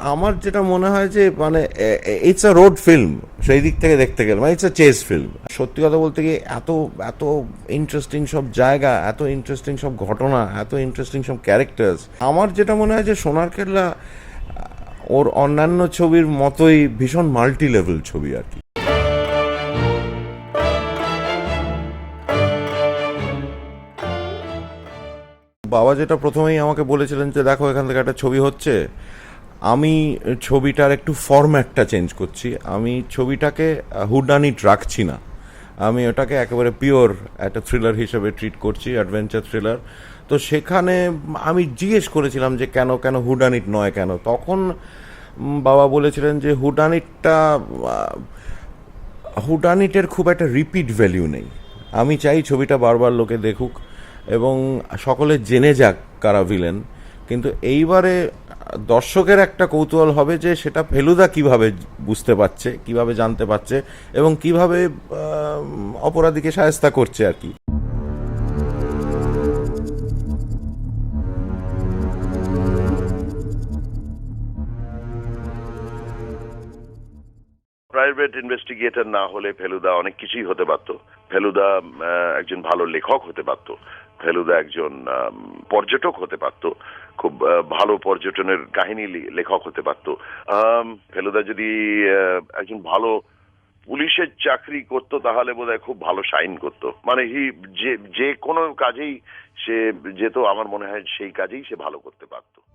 আমার যেটা মনে হয় যে মানে ইটস আ রোড ফিল্ম সেই দিক থেকে দেখতে গেলে মানে ইটস আ চেস ফিল্ম সত্যি কথা বলতে গিয়ে, এত এত ইন্টারেস্টিং সব জায়গা, এত ইন্টারেস্টিং সব ঘটনা, এত ইন্টারেস্টিং সব ক্যারেক্টার্স আমার যেটা মনে হয় যে, সোনার কেল্লা ওর অন্যান্য ছবির মতোই ভীষণ মাল্টি লেভেল ছবি আর কি। বাবা যেটা প্রথমেই আমাকে বলেছিলেন যে, দেখো, এখান থেকে একটা ছবি হচ্ছে। আমি ছবিটার একটু ফরম্যাটটা চেঞ্জ করছি। আমি ছবিটাকে হুডানিট রাখছি না। আমি ওটাকে একেবারে পিওর একটা থ্রিলার হিসেবে ট্রিট করছি অ্যাডভেঞ্চার থ্রিলার তো সেখানে আমি জিজ্ঞেস করেছিলাম যে কেন কেন হুডানিট নয় কেন? তখন বাবা বলেছিলেন যে হুডানিটটা হুডানিটের খুব একটা রিপিট ভ্যালিউ নেই। আমি চাই ছবিটা বারবার লোকে দেখুক এবং সকলে জেনে যাক কারা ভিলেন কিন্তু এইবারে দর্শকের একটা কৌতূহল হবে যে সেটা ফেলুদা কীভাবে বুঝতে পারছে, কীভাবে জানতে পারছে এবং কীভাবে অপরাধীকে সায়স্তা করছে আর কি। প্রাইভেট ইনভেস্টিগেটর না হলে ফেলুদা অনেক কিছুই হতে পারতো। ফেলুদা একজন ভালো লেখক হতে পারতো। ফেলুদা একজন পর্যটক হতে পারতো। খুব ভালো পর্যটনের কাহিনী লেখক হতে পারতো। ফেলুদা যদি একজন ভালো পুলিশের চাকরি করতো, তাহলে বোধহয় খুব ভালো সাইন করতো। মানে হি, যে যে কোনো কাজেই সে, যেত আমার মনে হয় সেই কাজেই সে ভালো করতে পারতো।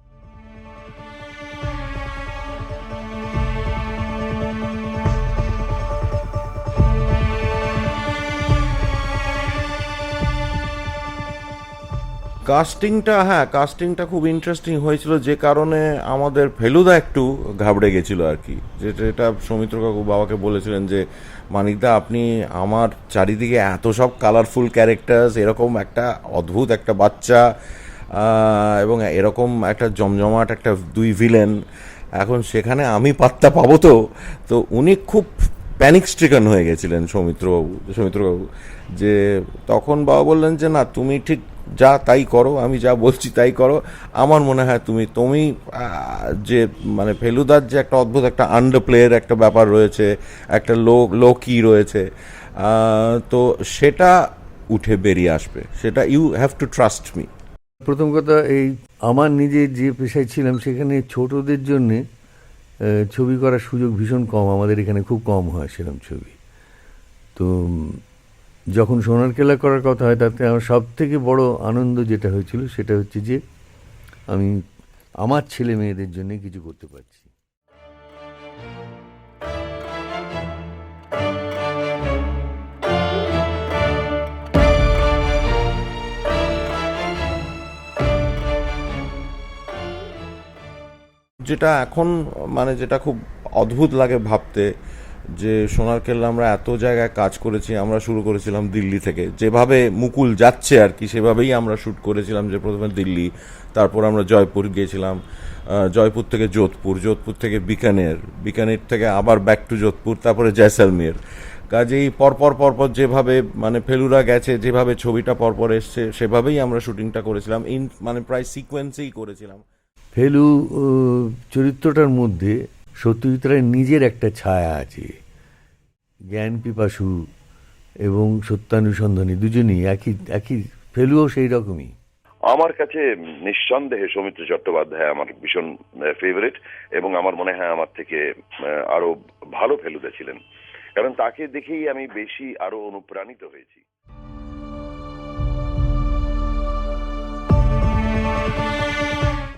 কাস্টিংটা হ্যাঁ কাস্টিংটা খুব ইন্টারেস্টিং হয়েছিল যে কারণে আমাদের ফেলুদা একটু ঘাবড়ে গেছিল আর কি। যেটা এটা সৌমিত্র কাকু বাবাকে বলেছিলেন যে, মানিকদা, আপনি আমার চারিদিকে এত সব কালারফুল ক্যারেক্টার্স এরকম একটা অদ্ভুত একটা বাচ্চা এবং এরকম একটা জমজমাট একটা দুই ভিলেন এখন সেখানে আমি পাত্তা পাবো তো? তো উনি খুব প্যানিক স্ট্রিকান হয়ে গেছিলেন সৌমিত্রবাবু সৌমিত্রবাবু যে তখন বাবা বললেন যে, না, তুমি ঠিক যা তাই করো, আমি যা বলছি তাই করো। আমার মনে হয় তুমি তুমি যে মানে ফেলুদার যে একটা অদ্ভুত একটা আন্ডার প্লেয়ের একটা ব্যাপার রয়েছে, একটা লো লো কি রয়েছে তো সেটা উঠে বেরিয়ে আসবে। সেটা you have to trust me প্রথম কথা, এই আমার নিজের যে পেশায় ছিলাম, সেখানে ছোটদের জন্যে ছবি করার সুযোগ ভীষণ কম। আমাদের এখানে খুব কম হয় সেরকম ছবি। তো যখন সোনার কেলা করার কথা হয়, তাতে আমার সব থেকে বড় আনন্দ যেটা হয়েছিল, সেটা হচ্ছে যে আমি আমার ছেলে মেয়েদের জন্য কিছু করতে পারছি। যেটা এখন মানে যেটা খুব অদ্ভুত লাগে ভাবতে যে সোনার কেল্লা আমরা এত জায়গায় কাজ করেছি, আমরা শুরু করেছিলাম দিল্লি থেকে। যেভাবে মুকুল যাচ্ছে আর কি, সেভাবেই আমরা শ্যুট করেছিলাম যে প্রথমে দিল্লি, তারপর আমরা জয়পুর গিয়েছিলাম জয়পুর থেকে যোধপুর যোধপুর থেকে বিকানের বিকানের থেকে আবার ব্যাক টু যোধপুর, তারপরে জয়সালমের কাজেই পরপর পরপর যেভাবে মানে ফেলুরা গেছে, যেভাবে ছবিটা পরপর এসছে, সেভাবেই আমরা শুটিংটা করেছিলাম। ইন মানে প্রায় সিকোয়েন্সেই করেছিলাম। ফেলু চরিত্রটার মধ্যে সত্যজিৎ রায়ের নিজের একটা ছায়া আছে। জ্ঞান পিপাসু এবং সত্যানুসন্ধানী দুজনই একই একই ফেলুও সেই রকমই। আমার কাছে নিঃসন্দেহে সৌমিত্র চট্টোপাধ্যায় আমার ভীষণ ফেভারিট এবং আমার মনে হয় আমার থেকে আরও ভালো ফেলুদা ছিলেন। কারণ তাকে দেখেই আমি বেশি আরও অনুপ্রাণিত হয়েছি।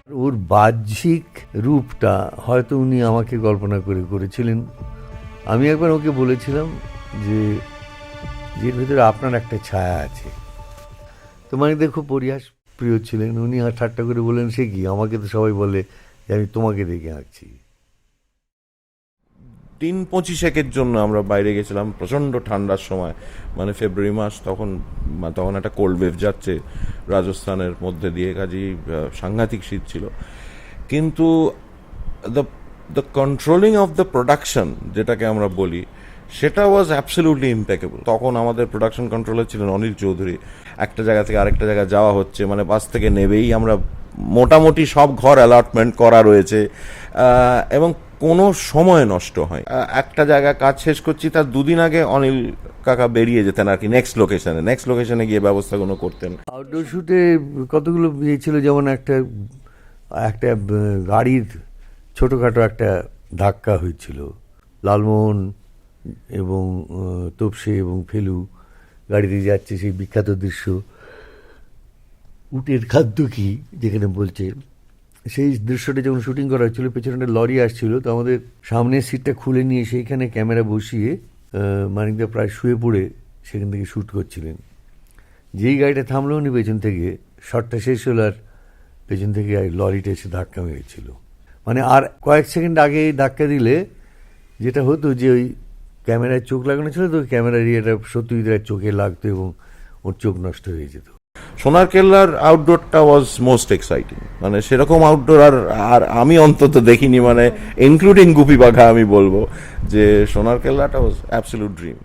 ওর বাহ্যিক রূপটা হয়তো উনি আমাকে কল্পনা করে করেছিলেন। আমি একবার ওকে বলেছিলাম যে, এর ভিতরে আপনার একটা ছায়া আছে। তো মানে দেখো পরিহাস প্রিয় ছিলেন। উনি আর ঠাট্টা করে বলেন সে কি? আমাকে তো সবাই বলে যে, আমি তোমাকে দেখে আঁকছি দিন পঁচিশেকের জন্য আমরা বাইরে গেছিলাম, প্রচণ্ড ঠান্ডার সময়। মানে ফেব্রুয়ারি মাস তখন তখন একটা কোল্ড ওয়েভ যাচ্ছে রাজস্থানের মধ্যে দিয়ে, কাজেই সাংঘাতিক শীত ছিল। কিন্তু the the controlling of the production যেটাকে আমরা বলি, সেটা ওয়াজ অ্যাবসলিউটলি ইম্পেকেবল তখন আমাদের প্রোডাকশন কন্ট্রোলার ছিলেন অনিল চৌধুরী। একটা জায়গা থেকে আরেকটা জায়গায় যাওয়া হচ্ছে মানে বাস থেকে নেবেই আমরা। মোটামুটি সব ঘর অ্যালটমেন্ট করা রয়েছে। এবং কোনো সময় নষ্ট হয়। একটা জায়গায় কাজ শেষ করছি তার দুদিন আগে অনিল কাকা বেরিয়ে যেতেন আর কি নেক্সট লোকেশনে নেক্সট লোকেশনে গিয়ে ব্যবস্থাগুলো করতেন আউটডোর শুটে কতগুলো ইয়ে ছিল যেমন একটা একটা গাড়ির ছোটোখাটো একটা ধাক্কা হয়েছিল। লালমোহন এবং তোপসে এবং ফেলু গাড়িতে যাচ্ছে সেই বিখ্যাত দৃশ্য। উটের খাদ্য কি যেখানে বলছে সেই দৃশ্যটা যখন শুটিং করা হচ্ছিল পেছনে লরি আসছিল, তো আমাদের সামনের সিটটা খুলে নিয়ে সেইখানে ক্যামেরা বসিয়ে মানিকদা প্রায় শুয়ে পড়ে সেখান থেকে শ্যুট করছিলেন। যেই গাড়িটা থামলো উনি পেছন থেকে শটটা শেষ হলো আর পেছন থেকে লরিটা এসে ধাক্কা মেরেছিল। মানে আর কয়েক সেকেন্ড আগে ধাক্কা দিলে যেটা হতো যে ওই ক্যামেরায় চোখ লাগানো ছিল, তো ক্যামেরার ইয়েটা সত্যজিৎ চোখে লাগতো এবং ওর চোখ নষ্ট হয়ে যেত। সোনার কেল্লার আউটডোরটা ওয়াজ মোস্ট এক্সাইটিং মানে সেরকম আউটডোর আর আর আমি অন্তত দেখিনি মানে ইনক্লুডিং গুপি বাঘা আমি বলব, যে সোনার কেল্লাটা ওয়াজ অ্যাবসলিউট ড্রিম